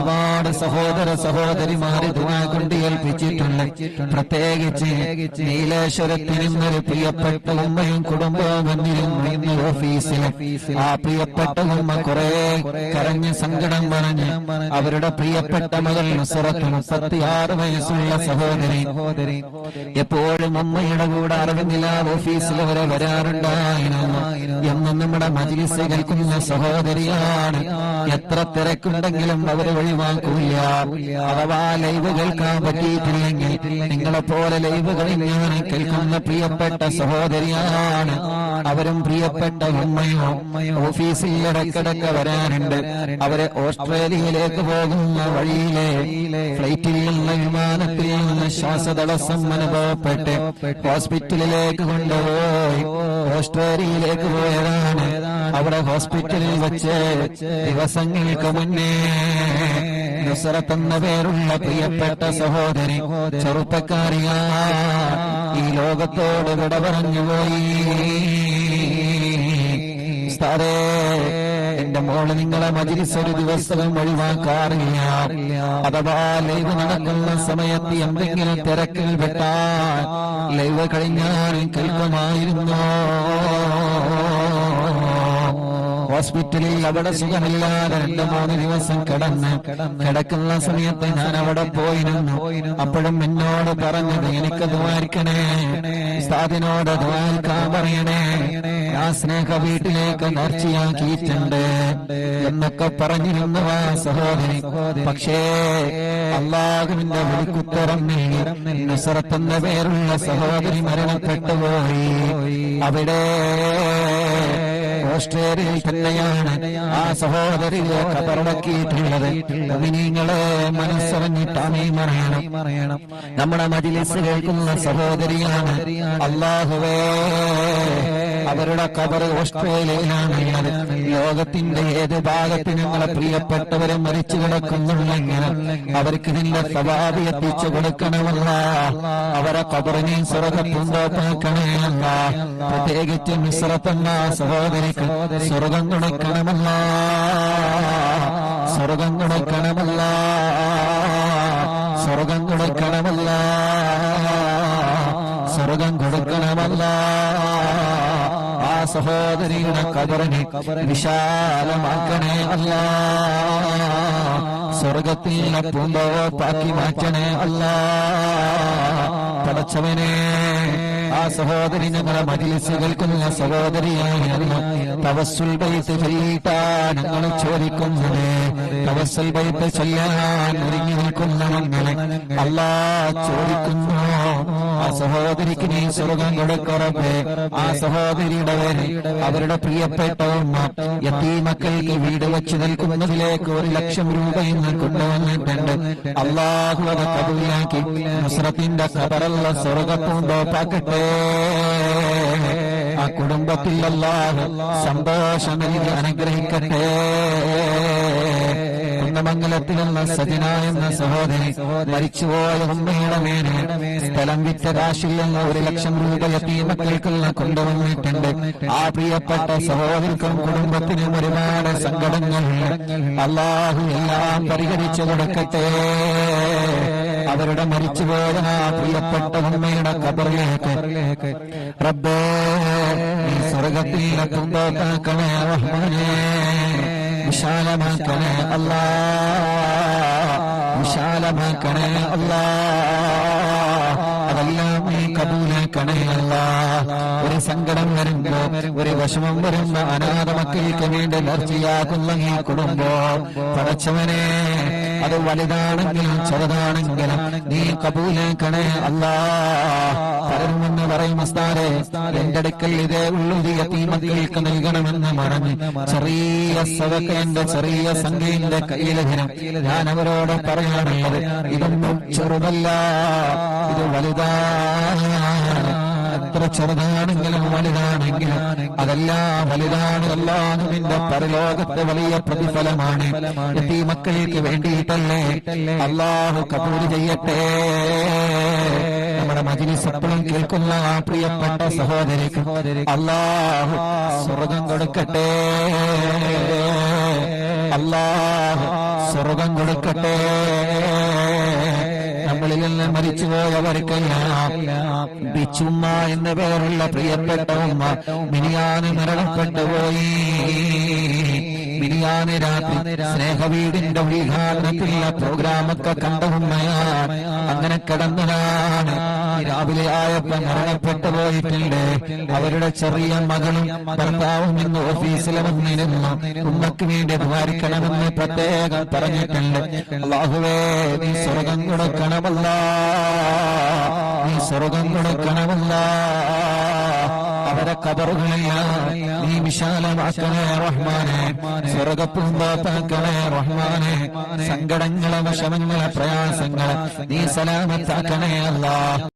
ഒരുപാട് സഹോദര സഹോദരിമാര് ദുവാ കൊണ്ട് ഏൽപ്പിച്ചിട്ടുണ്ട്. പ്രത്യേകിച്ച് നീലേശ്വരത്തിനും ഒരു പ്രിയപ്പെട്ട ഉമ്മയും കുടുംബവും വന്നിരുന്നു ഇന്ന് ഓഫീസിൽ. ആ പ്രിയപ്പെട്ട ഉമ്മ കുറെ കരഞ്ഞ് സങ്കടം പറഞ്ഞ് അവരുടെ പ്രിയപ്പെട്ട മകൾ നുസറത്ത് മുപ്പത്തിയാറ് വയസ്സുള്ള സഹോദരി. എപ്പോഴും ഉമ്മയുടെ കൂടെ അറിവില്ല ഓഫീസിൽ വരെ വരാറുണ്ടായിരുന്നു. എന്നും നമ്മുടെ മജിലിസ് കേൾക്കുന്ന സഹോദരിയാണ്. എത്ര തിരക്കുണ്ടെങ്കിലും അവർ ഒഴിവാക്കൂല അഥവാ ലൈവ് കേൾക്കാൻ പറ്റിയിട്ടില്ലെങ്കിൽ നിങ്ങളെ പോലെ ലൈവുകൾ ഞാൻ കേൾക്കുന്ന പ്രിയപ്പെട്ട സഹോദരിയാണ് അവരും പ്രിയപ്പെട്ട ഉമ്മയോ. ഓഫീസിൽ ഇടക്കിടക്ക് വരാനുണ്ട് അവരെ ഓസ്ട്രേലിയയിലേക്ക് പോകുന്ന വഴിയിലെ ഫ്ലൈറ്റിൽ നിന്ന് വിമാനത്തിൽ നിന്ന് ശ്വാസതടസ്സം അനുഭവപ്പെട്ട് ഹോസ്പിറ്റലിലേക്ക് കൊണ്ടുപോയി. ഓസ്ട്രേലിയയിലേക്ക് പോയതാണ് അവിടെ ഹോസ്പിറ്റലിൽ വെച്ച് ദിവസങ്ങൾക്ക് മുന്നേ നുസറത്ത് എന്ന പേരുള്ള പ്രിയപ്പെട്ട സഹോദരി ചെറുപ്പക്കാരിയ ഈ ലോകത്തോട് വിട പറഞ്ഞുപോയി എന്റെ മോൾ നിങ്ങളെ മജിലിസ് ഒരു ദിവസവും ഒഴിവാക്കാറില്ല. അഥവാ ലൈവ് നടക്കുന്ന സമയത്ത് എന്തെങ്കിലും തിരക്കിൽ പെട്ടാൽ ലൈവ് കഴിഞ്ഞാൽ കേൾക്കുമായിരുന്നു? ഹോസ്പിറ്റലിൽ അവിടെ സുഖമില്ലാതെ രണ്ടു മൂന്ന് ദിവസം കിടന്ന് കിടക്കുന്ന സമയത്ത് ഞാൻ അവിടെ പോയിരുന്നു. അപ്പോഴും എന്നോട് പറഞ്ഞത് എനിക്ക് ദ്വാരിക്കണേ ഉസ്താദിനോട് ദ്വാരിക്കാൻ പറയണേ ആ സ്നേഹ വീട്ടിലേക്ക് നേർച്ചയാക്കിയിട്ടുണ്ട് എന്നൊക്കെ പറഞ്ഞിരുന്നു ആ സഹോദരി. പക്ഷേ അള്ളാഹുവിന്റെ വിളിക്കുത്തരം നുസറത്ത് പേരുള്ള സഹോദരി മരണപ്പെട്ടുപോയി അവിടെ ഓസ്ട്രേലിയയിൽ തന്നെയാണ് ആ സഹോദരിയെ കബറടക്കിയിട്ടുള്ളത്. നിങ്ങളെ മനസ്സറിഞ്ഞിട്ടാമേ അറിയണം നമ്മുടെ മജിലിസ് കേൾക്കുന്ന സഹോദരിയാണ് അള്ളാഹുവേ അവരുടെ കബർ ഓസ്ട്രേലിയയിലാണ് ലോകത്തിന്റെ ഏത് ഭാഗത്ത് പ്രിയപ്പെട്ടവരെ മരിച്ചു കിടക്കുന്നുണ്ടെങ്കിൽ അവർക്ക് ഇതിന്റെ സ്വഭാവി എത്തിച്ചു കൊടുക്കണമല്ല. അവരെ കബറിനെയും സ്വർഗപ്പുന്തോപ്പാക്കണമല്ല പ്രത്യേകിച്ച് മിശ്രത്തെന്ന സഹോദരിക്ക് സ്വർഗം കൊടുക്കണമല്ല സ്വർഗം കൊടുക്കണമല്ല സ്വർഗം കൊടുക്കണമല്ല സ്വർഗം കൊടുക്കണമല്ല. ആ സഹോദരിയുടെ കബറിനെ വിശാലമാക്കണേ അല്ല. സ്വർഗത്തിൽ പൂന്തോപ്പാക്കി മാറ്റണേ അല്ല. പടച്ചവനെ ആ സഹോദരി ഞങ്ങളെ മജിലിസ് കേൾക്കുന്ന സഹോദരിയായിരുന്നു തവസുൽ ബൈത്ത് ചൊല്ലിയിട്ടാ ഞങ്ങൾ ചോദിക്കുന്നത്. തവസുൽ ബൈത്ത് ചൊല്ലാൻ ഒരുങ്ങി നിൽക്കുന്ന ഞങ്ങളെ അല്ലാ ചോദിക്കുന്നു. ആ സഹോദരിക്ക് നീ സ്വർഗം കൊടുക്കറപ്പേ ആ സഹോദരിയുടെ പേര് അവരുടെ പ്രിയപ്പെട്ട ഉമ്മ എത്തീ മക്കൾക്ക് വീട് വെച്ച് നിൽക്കുന്നതിലേക്ക് ഒരു ലക്ഷം രൂപ ഇന്ന് കൊണ്ടുവന്നിട്ടുണ്ട് അള്ളാഹു അത് കബൂലാക്കി. നുസ്രത്തിന്റെ കബറല്ല സ്വർഗപ്പൂന്തോപ്പാക്കട്ടെ ആ കുടുംബത്തിൽ അല്ലാഹു സന്തോഷം അനുഗ്രഹിക്കട്ടെ. കുന്നമംഗലത്തിലുള്ള സജന എന്ന സഹോദരി മരിച്ചുപോയ ഉമ്മയുടെ സ്ഥലം വിറ്റ കാശിൽ നിന്ന് ഒരു ലക്ഷം രൂപ എത്തി മക്കൾക്കുള്ള കൊണ്ടുവന്നിട്ടുണ്ട്. ആ പ്രിയപ്പെട്ട സഹോദരിക്കും കുടുംബത്തിനും ഒരുപാട് സങ്കടങ്ങൾ. അള്ളാഹു എല്ലാം പരിഹരിച്ചു കൊടുക്കട്ടെ. അവരുടെ മരിച്ചുപോയ ആ പ്രിയപ്പെട്ട ഉമ്മയുടെ കബറിലേക്ക്. റബ്ബേ നീ സ്വർഗത്തിൽ കൊണ്ടോക്കാക്കണേ റഹ്മാനേ. വിശാലമാക്കണേ അല്ലാ വിശാലമാക്കണേ അല്ലാ അതെല്ലാം നീ കബൂലാക്കണേ അല്ല ഒരു സങ്കടം വരുമ്പോ ഒരു വിഷമം വരുമ്പോ അനാഥ മക്കൾക്ക് വേണ്ടി നേർച്ചയാക്കുന്ന ഈ കുടുംബം. പടച്ചവനെ അത് വലുതാണെങ്കിലും ചെറുതാണെങ്കിലും നീ കബൂലാക്കണേ അല്ലാ പലരുമെന്ന് പറയും അസ്താരെ എന്റെ അടുക്കൽ ഇതേ ഉള്ളു. ഈ മക്കൾക്ക് നൽകണമെന്ന് പറഞ്ഞ് ചെറിയ സവക്കന്റെ ചെറിയ സംഖ്യന്റെ കയ്യിലധിനം ഞാൻ അവരോട് പറയാറുള്ളത് ഇതൊന്നും ചെറുതല്ല. വലുതാണ് എത്ര ചെറുതാണെങ്കിലും വലുതാണെങ്കിലും അതെല്ലാം വലുതാണ് അല്ലാഹുവിന്റെ പരലോകത്തെ വലിയ പ്രതിഫലമാണ്. ഈ മക്കൾക്ക് വേണ്ടിയിട്ടല്ലേ അള്ളാഹു കബൂൽ ചെയ്യട്ടെ? നമ്മുടെ മജിലിസ് എപ്പോഴും കേൾക്കുന്ന ആ പ്രിയപ്പെട്ട സഹോദരി അള്ളാഹു സ്വർഗം കൊടുക്കട്ടെ? അള്ളാഹു സ്വർഗം കൊടുക്കട്ടെ? നമ്മളിൽ നിന്ന് മരിച്ചുപോയവർക്കെല്ലാം ബിച്ചുമ്മ എന്ന പേരുള്ള പ്രിയപ്പെട്ട ഉമ്മ മിനിയാന് മരണപ്പെട്ടു പോയി. മിനിയാന് രാത്രി സ്നേഹവീടിന്റെ ഉദ്ഘാടനത്തിലുള്ള പ്രോഗ്രാമൊക്കെ കണ്ട ഉമ്മയാണ് അങ്ങനെ കിടന്നതാണ്. രാവിലെ ആയപ്പോ മരണപ്പെട്ടു പോയിട്ടുണ്ട്. അവരുടെ ചെറിയ മകളും ഭർത്താവും ഇന്ന് ഓഫീസിലെ വന്നിരുന്നു. ഉമ്മക്ക് വേണ്ടി ഭാരിക്കണമെന്ന് പ്രത്യേകം പറഞ്ഞിട്ടുണ്ട്. അള്ളാഹുവേ നീ സ്വർഗം കൊടുക്കണമല്ല. നീ സ്വർഗം കൊടുക്കണമല്ല. അവരെ കബറുകളില്ല. വിശാലമാക്കണേ റഹ്മാനെ. സ്വർഗപ്പൂമ്പാത്താക്കണേ റഹ്മാനെ. സങ്കടങ്ങളെ വിഷമങ്ങളെ പ്രയാസങ്ങളെ നീ സലാമത്താക്കണേ അല്ലാ